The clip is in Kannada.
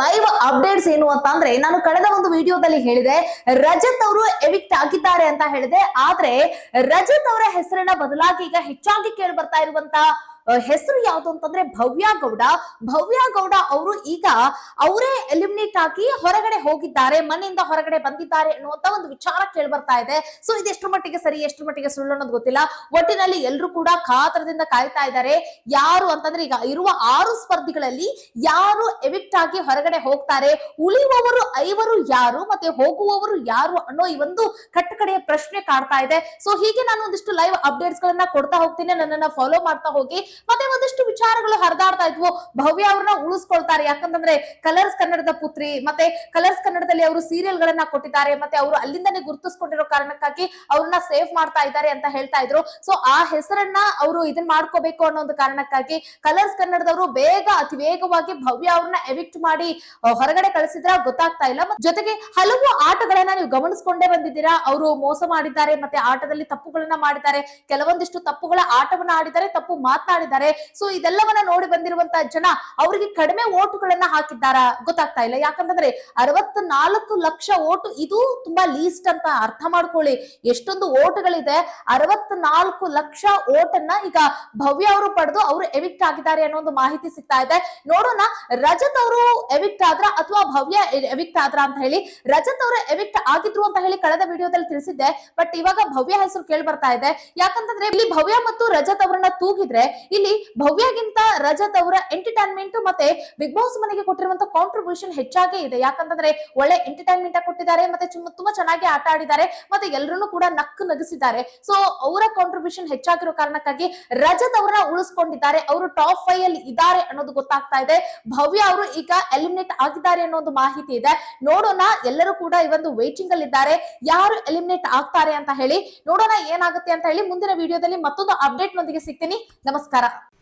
ಲೈವ್ ಅಪ್ಡೇಟ್ಸ್ ಏನು ಅಂತ ಅಂದ್ರೆ ನಾನು ಕಳೆದ ಒಂದು ವಿಡಿಯೋದಲ್ಲಿ ಹೇಳಿದೆ, ರಜತ್ ಅವರು ಎವಿಕ್ಟ್ ಆಗಿದ್ದಾರೆ ಅಂತ ಹೇಳಿದೆ. ಆದ್ರೆ ರಜತ್ ಅವರ ಹೆಸರಿನ ಬದಲಾಗಿ ಈಗ ಹೆಚ್ಚಾಗಿ ಕೇಳಿ ಬರ್ತಾ ಇರುವಂತ ಹೆಸರು ಯಾವುದು ಅಂತಂದ್ರೆ ಭವ್ಯ ಗೌಡ. ಭವ್ಯ ಗೌಡ ಅವರು ಈಗ ಅವರೇ ಎಲಿಮಿನೇಟ್ ಆಗಿ ಹೊರಗಡೆ ಹೋಗಿದ್ದಾರೆ, ಮನೆಯಿಂದ ಹೊರಗಡೆ ಬಂದಿದ್ದಾರೆ ಅನ್ನುವಂತ ಒಂದು ವಿಚಾರ ಕೇಳಿ ಬರ್ತಾ ಇದೆ. ಸೊ ಇದೆಷ್ಟು ಮಟ್ಟಿಗೆ ಸರಿ ಎಷ್ಟು ಮಟ್ಟಿಗೆ ಸುಳ್ಳು ಅನ್ನೋದು ಗೊತ್ತಿಲ್ಲ. ಒಟ್ಟಿನಲ್ಲಿ ಎಲ್ಲರೂ ಕೂಡ ಕಾತರದಿಂದ ಕಾಯ್ತಾ ಇದ್ದಾರೆ. ಯಾರು ಅಂತಂದ್ರೆ ಈಗ ಇರುವ ಆರು ಸ್ಪರ್ಧಿಗಳಲ್ಲಿ ಯಾರು ಎವಿಕ್ಟ್ ಆಗಿ ಹೊರಗಡೆ ಹೋಗ್ತಾರೆ ಉಳಿಯುವವರು ಐವರು ಯಾರು, ಮತ್ತೆ ಹೋಗುವವರು ಯಾರು ಅನ್ನೋ ಈ ಒಂದು ಕಟ್ಟಕಡೆಯ ಪ್ರಶ್ನೆ ಕಾಡ್ತಾ ಇದೆ. ಸೊ ಹೀಗೆ ನಾನು ಒಂದಿಷ್ಟು ಲೈವ್ ಅಪ್ಡೇಟ್ಸ್ ಗಳನ್ನ ಕೊಡ್ತಾ ಹೋಗ್ತೀನಿ. ನನ್ನನ್ನ ಫಾಲೋ ಮಾಡ್ತಾ ಹೋಗಿ. ಮತ್ತೆ ಒಂದಷ್ಟು ವಿಚಾರಗಳು ಹರಿದಾಡ್ತಾ ಇದ್ವು. ಭವ್ಯ ಅವ್ರನ್ನ ಉಳಿಸ್ಕೊಳ್ತಾರೆ. ಯಾಕಂತಂದ್ರೆ ಕಲರ್ಸ್ ಕನ್ನಡದ ಪುತ್ರಿ, ಮತ್ತೆ ಕಲರ್ಸ್ ಕನ್ನಡದಲ್ಲಿ ಅವರು ಸೀರಿಯಲ್ ಗಳನ್ನ ಕೊಟ್ಟಿದ್ದಾರೆ, ಮತ್ತೆ ಅವರು ಅಲ್ಲಿಂದನೇ ಗುರುತಿಸ್ಕೊಂಡಿರೋ ಕಾರಣಕ್ಕಾಗಿ ಅವ್ರನ್ನ ಸೇವ್ ಮಾಡ್ತಾ ಇದ್ದಾರೆ ಅಂತ ಹೇಳ್ತಾ ಇದ್ರು. ಸೊ ಆ ಹೆಸರನ್ನ ಅವರು ಇದನ್ನ ಮಾಡ್ಕೋಬೇಕು ಅನ್ನೋ ಒಂದು ಕಾರಣಕ್ಕಾಗಿ ಕಲರ್ಸ್ ಕನ್ನಡದವರು ಬೇಗ, ಅತಿ ವೇಗವಾಗಿ ಭವ್ಯ ಅವ್ರನ್ನ ಎವಿಕ್ಟ್ ಮಾಡಿ ಹೊರಗಡೆ ಕಳಿಸಿದ್ರ ಗೊತ್ತಾಗ್ತಾ ಇಲ್ಲ. ಜೊತೆಗೆ ಹಲವು ಆಟಗಳನ್ನ ನೀವು ಗಮನಿಸ್ಕೊಂಡೇ ಬಂದಿದ್ದೀರಾ. ಅವರು ಮೋಸ ಮಾಡಿದ್ದಾರೆ, ಮತ್ತೆ ಆಟದಲ್ಲಿ ತಪ್ಪುಗಳನ್ನ ಮಾಡಿದ್ದಾರೆ. ಕೆಲವೊಂದಿಷ್ಟು ತಪ್ಪುಗಳ ಆಟವನ್ನ ಆಡಿದ್ದಾರೆ, ತಪ್ಪು ಮಾತನಾಡಿದ್ದಾರೆ. ಸೊ ಇದೆಲ್ಲವನ್ನ ನೋಡಿ ಬಂದಿರುವಂತಹ ಜನ ಅವರಿಗೆ ಕಡಿಮೆ ಓಟುಗಳನ್ನ ಹಾಕಿದ್ದಾರ? ಗೊತ್ತಾಗ್ತಾ ಇಲ್ಲ. ಯಾಕಂತಂದ್ರೆ ಅರವತ್ ನಾಲ್ಕು ಲಕ್ಷ ಓಟು ಇದು ತುಂಬಾ ಲೀಸ್ಟ್ ಅಂತ ಅರ್ಥ ಮಾಡ್ಕೊಳ್ಳಿ. ಎಷ್ಟೊಂದು ಓಟುಗಳಿದೆ ಅರವತ್ ನಾಲ್ಕು ಲಕ್ಷ ಓಟನ್ನ ಈಗ ಭವ್ಯ ಅವರು ಪಡೆದು ಅವರು ಎವಿಕ್ಟ್ ಆಗಿದ್ದಾರೆ ಅನ್ನೋ ಒಂದು ಮಾಹಿತಿ ಸಿಗ್ತಾ ಇದೆ. ನೋಡೋಣ, ರಜತ್ ಅವರು ಎವಿಕ್ಟ್ ಆದ್ರ ಅಥವಾ ಭವ್ಯ ಎವಿಕ್ಟ್ ಆದ್ರ ಅಂತ ಹೇಳಿ. ರಜತ್ ಅವರು ಎವಿಕ್ಟ್ ಆಗಿದ್ರು ಅಂತ ಹೇಳಿ ಕಳೆದ ವಿಡಿಯೋದಲ್ಲಿ ತಿಳಿಸಿದ್ದೆ. ಬಟ್ ಇವಾಗ ಭವ್ಯ ಹೆಸರು ಕೇಳಿ ಬರ್ತಾ ಇದೆ. ಯಾಕಂತಂದ್ರೆ ಇಲ್ಲಿ ಭವ್ಯ ಮತ್ತು ರಜತ್ ಅವರನ್ನ ತೂಗಿದ್ರೆ ಇಲ್ಲಿ ಭವ್ಯಗಿಂತ ರಜತ್ ಅವರ ಎಂಟರ್ಟೈನ್ಮೆಂಟ್ ಮತ್ತೆ ಬಿಗ್ ಬಾಸ್ ಮನೆಗೆ ಕೊಟ್ಟಿರುವಂತ ಕಾಂಟ್ರಿಬ್ಯೂಷನ್ ಹೆಚ್ಚಾಗೇ ಇದೆ. ಯಾಕಂತಂದ್ರೆ ಒಳ್ಳೆ ಎಂಟರ್ಟೈನ್ಮೆಂಟ್ ಕೊಟ್ಟಿದ್ದಾರೆ, ಮತ್ತೆ ತುಂಬಾ ಚೆನ್ನಾಗಿ ಆಟ ಆಡಿದ್ದಾರೆ, ಮತ್ತೆ ಎಲ್ಲರೂ ಕೂಡ ನಕ್ಕು ನಗಿಸಿದ್ದಾರೆ. ಸೊ ಅವರ ಕಾಂಟ್ರಿಬ್ಯೂಷನ್ ಹೆಚ್ಚಾಗಿರೋ ಕಾರಣಕ್ಕಾಗಿ ರಜತ್ ಅವರನ್ನ ಉಳಿಸ್ಕೊಂಡಿದ್ದಾರೆ. ಅವರು ಟಾಪ್ ಫೈವ್ ಅಲ್ಲಿ ಇದ್ದಾರೆ ಅನ್ನೋದು ಗೊತ್ತಾಗ್ತಾ ಇದೆ. ಭವ್ಯ ಅವರು ಈಗ ಎಲಿಮಿನೇಟ್ ಆಗಿದ್ದಾರೆ ಅನ್ನೋ ಒಂದು ಮಾಹಿತಿ ಇದೆ. ನೋಡೋಣ, ಎಲ್ಲರೂ ಕೂಡ ಈ ಒಂದು ವೇಟಿಂಗ್ ಅಲ್ಲಿ ಇದ್ದಾರೆ. ಯಾರು ಎಲಿಮಿನೇಟ್ ಆಗ್ತಾರೆ ಅಂತ ಹೇಳಿ ನೋಡೋಣ ಏನಾಗುತ್ತೆ ಅಂತ ಹೇಳಿ ಮುಂದಿನ ವಿಡಿಯೋದಲ್ಲಿ ಮತ್ತೊಂದು ಅಪ್ಡೇಟ್ ನೊಂದಿಗೆ ಸಿಗ್ತೀನಿ. ನಮಸ್ಕಾರ. あ